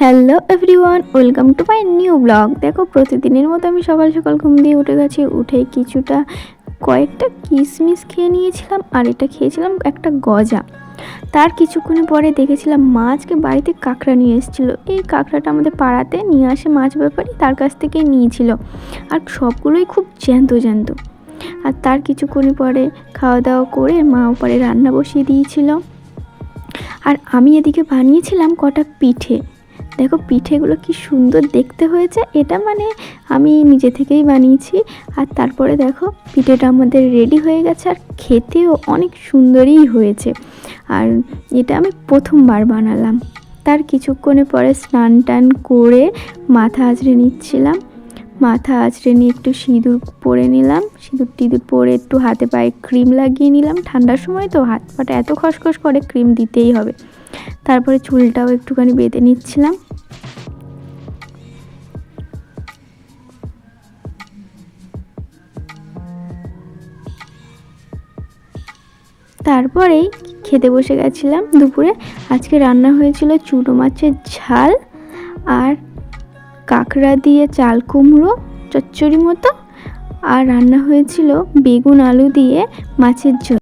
Hello everyone welcome to my new blog দেখো, প্রতিদিনের মতো আমি সকাল সকাল ঘুম দিয়ে উঠে গেছি। উঠে কিছুটা কয়েকটা কিশমিশ খেয়ে নিয়েছিলাম আর এটা খেয়েছিলাম একটা গজা। তার কিছুক্ষণ পরে দেখেছিলাম মা আজকে বাড়িতে কাঁকড়া নিয়ে এসেছিল। এই কাঁকড়াটা আমাদের পাড়াতে নিয়ে আসে মাছ ব্যাপারী, তার কাছ থেকে নিয়েছিল। আর সবগুলোই খুব জ্যান্ত জ্যান্ত। আর তার কিছুক্ষণ পরে খাওয়া দাওয়া করে মা ওপারে রান্না বসিয়ে দিয়েছিল। আর আমি এদিকে বানিয়েছিলাম কটা পিঠে। দেখো পিঠেগুলো কি সুন্দর দেখতে হয়েছে। এটা মানে আমি নিজে থেকেই বানিয়েছি। আর তারপরে দেখো পিঠেটা আমাদের রেডি হয়ে গেছে আর খেতেও অনেক সুন্দরই হয়েছে। আর এটা আমি প্রথমবার বানালাম। তার কিছুক্ষণে পরে স্নান টান করে মাথা আঁচড়ে নিচ্ছিলাম। মাথা আঁচড়ে নিয়ে একটু সিঁদুর পরে নিলাম। সিঁদুর টিঁদুর পরে একটু হাতে পায়ে ক্রিম লাগিয়ে নিলাম। ঠান্ডার সময় তো হাত পাটা এত খসখস করে ক্রিম দিতেই হবে। তারপরে চুলটাও একটুখানি বেঁধে নিচ্ছিলাম। তারপরেই খেতে বসে গেছিলাম দুপুরে। আজকে রান্না হয়েছিল চুনো মাছের ঝাল আর কাঁকড়া দিয়ে চাল কুমড়ো চচ্চড়ি মতো। আর রান্না হয়েছিল বেগুন আলু দিয়ে মাছের ঝোল।